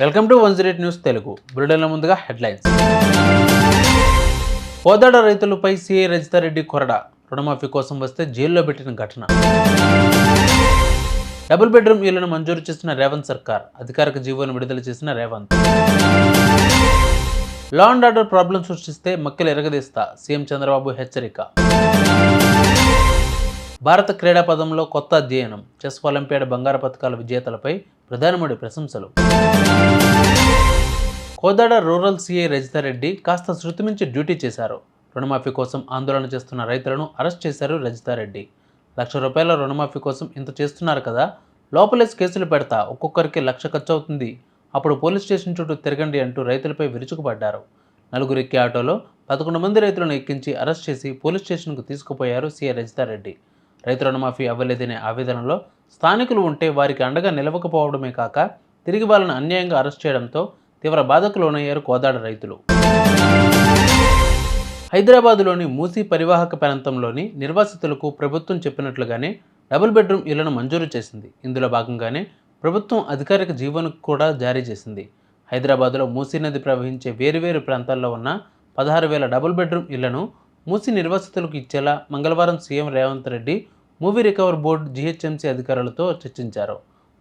Welcome to one zero news Telugu. బులెటిన్ల ముందుగా headlines. Kodad రైతులపై CI Rajitha Reddy కొరడ రుణమాఫీ కోసం వస్తే జైల్లో పెట్టిన ఘటన. డబుల్ బెడ్రూమ్ ఇళ్ళను మంజూరు చేసిన రేవంత్ సర్కార్ అధికారిక జీవోను విడుదల చేసిన Revanth. Law and order problem సృష్టిస్తే మక్కలు ఎరగదీస్తా సీఎం చంద్రబాబు హెచ్చరిక. భారత క్రీడా పదంలో కొత్త అధ్యయనం చెస్ ఒలింపియాడ్ బంగారు పథకాల విజేతలపై ప్రధాని మోడీ ప్రశంసలు. కోదాడ రూరల్ సీఐ రజితారెడ్డి కాస్త శృతిమించి డ్యూటీ చేశారు. రుణమాఫీ కోసం ఆందోళన చేస్తున్న రైతులను అరెస్ట్ చేశారు రజితారెడ్డి. లక్ష రూపాయల రుణమాఫీ కోసం ఇంత చేస్తున్నారు కదా లోపలేసి కేసులు పెడతా ఒక్కొక్కరికి లక్ష ఖర్చు అవుతుంది అప్పుడు పోలీస్ స్టేషన్ చుట్టూ తిరగండి అంటూ రైతులపై విరుచుకుపడ్డారు. నలుగురు ఎక్కి ఆటోలో పదకొండు మంది రైతులను ఎక్కించి అరెస్ట్ చేసి పోలీస్ స్టేషన్కు తీసుకుపోయారు సీఐ రజితారెడ్డి. రైతు రుణమాఫీ అవ్వలేదనే ఆవేదనలో స్థానికులు ఉంటే వారికి అండగా నిలవకపోవడమే కాక తిరిగి వాళ్ళని అన్యాయంగా అరెస్ట్ చేయడంతో తీవ్ర బాధకు లోనయ్యారు కోదాడ రైతులు. హైదరాబాదులోని మూసీ పరివాహక ప్రాంతంలోని నిర్వాసితులకు ప్రభుత్వం చెప్పినట్లుగానే డబుల్ బెడ్రూమ్ ఇళ్ళను మంజూరు చేసింది. ఇందులో భాగంగానే ప్రభుత్వం అధికారిక జీవోను కూడా జారీ చేసింది. హైదరాబాద్లో మూసీ నది ప్రవహించే వేరువేరు ప్రాంతాల్లో ఉన్న పదహారు వేల డబుల్ బెడ్రూమ్ ఇళ్ళను మూసి నిర్వాసితులకు ఇచ్చేలా మంగళవారం సీఎం రేవంత్ రెడ్డి మూవీ రికవర్ బోర్డు జీహెచ్ఎంసీ అధికారులతో చర్చించారు.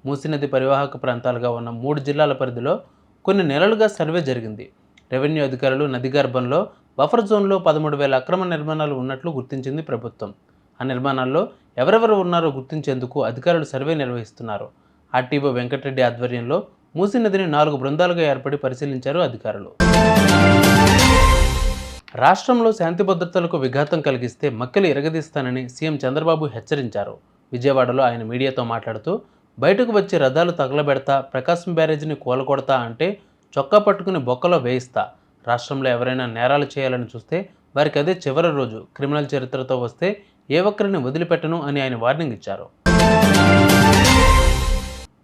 మూసీ నది పరివాహక ప్రాంతాలుగా ఉన్న మూడు జిల్లాల పరిధిలో కొన్ని నెలలుగా సర్వే జరిగింది. రెవెన్యూ అధికారులు నది గర్భంలో బఫర్ జోన్లో పదమూడు వేల అక్రమ నిర్మాణాలు ఉన్నట్లు గుర్తించింది ప్రభుత్వం. ఆ నిర్మాణాల్లో ఎవరెవరు ఉన్నారో గుర్తించేందుకు అధికారులు సర్వే నిర్వహిస్తున్నారు. ఆర్టీఓ వెంకటరెడ్డి ఆధ్వర్యంలో మూసీ నదిని నాలుగు బృందాలుగా ఏర్పడి పరిశీలించారు అధికారులు. రాష్ట్రంలో శాంతి భద్రతలకు విఘాతం కలిగిస్తే మక్కలు ఎరగదీస్తానని సీఎం చంద్రబాబు హెచ్చరించారు. విజయవాడలో ఆయన మీడియాతో మాట్లాడుతూ బయటకు వచ్చి రథాలు తగలబెడతా ప్రకాశం బ్యారేజీని కోలకొడతా అంటే చొక్కా పట్టుకుని బొక్కలో వేయిస్తా. రాష్ట్రంలో ఎవరైనా నేరాలు చేయాలని చూస్తే వారికి అదే చివరి రోజు. క్రిమినల్ చరిత్రతో వస్తే ఏ ఒక్కరిని వదిలిపెట్టను అని ఆయన వార్నింగ్ ఇచ్చారు.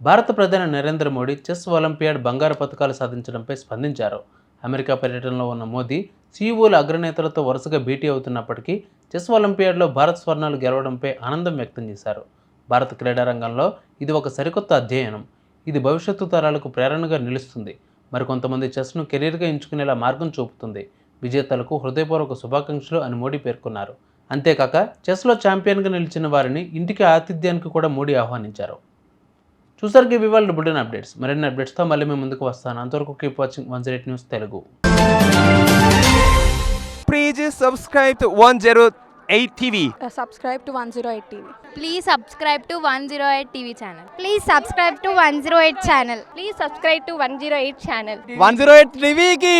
భారత ప్రధాని నరేంద్ర మోడీ చెస్ ఒలింపియాడ్ బంగారు పథకాలు సాధించడంపై స్పందించారు. అమెరికా పర్యటనలో ఉన్న మోదీ సీఈఓల అగ్రనేతలతో వరుసగా భేటీ అవుతున్నప్పటికీ చెస్ ఒలింపియాడ్లో భారత్ స్వర్ణాలు గెలవడంపై ఆనందం వ్యక్తం చేశారు. భారత క్రీడారంగంలో ఇది ఒక సరికొత్త అధ్యయనం. ఇది భవిష్యత్తు తరాలకు ప్రేరణగా నిలుస్తుంది. మరికొంతమంది చెస్ను కెరీర్గా ఎంచుకునేలా మార్గం చూపుతుంది. విజేతలకు హృదయపూర్వక శుభాకాంక్షలు అని మోడీ పేర్కొన్నారు. అంతేకాక చెస్లో ఛాంపియన్గా నిలిచిన వారిని ఇంటికి ఆతిథ్యానికి కూడా మోడీ ఆహ్వానించారు. చూసరికి ఇవి వాళ్ళ బుల్టన్ అప్డేట్స్. మరిన్ని అప్డేట్స్తో మళ్ళీ మేము ముందుకు వస్తాను. అంతవరకు keep watching one zero news Telugu. Please subscribe to 108 TV. uh, subscribe to 108 TV. Please subscribe to 108 TV channel. Please subscribe to 108 channel. Please subscribe to 108 channel. 108 TV ki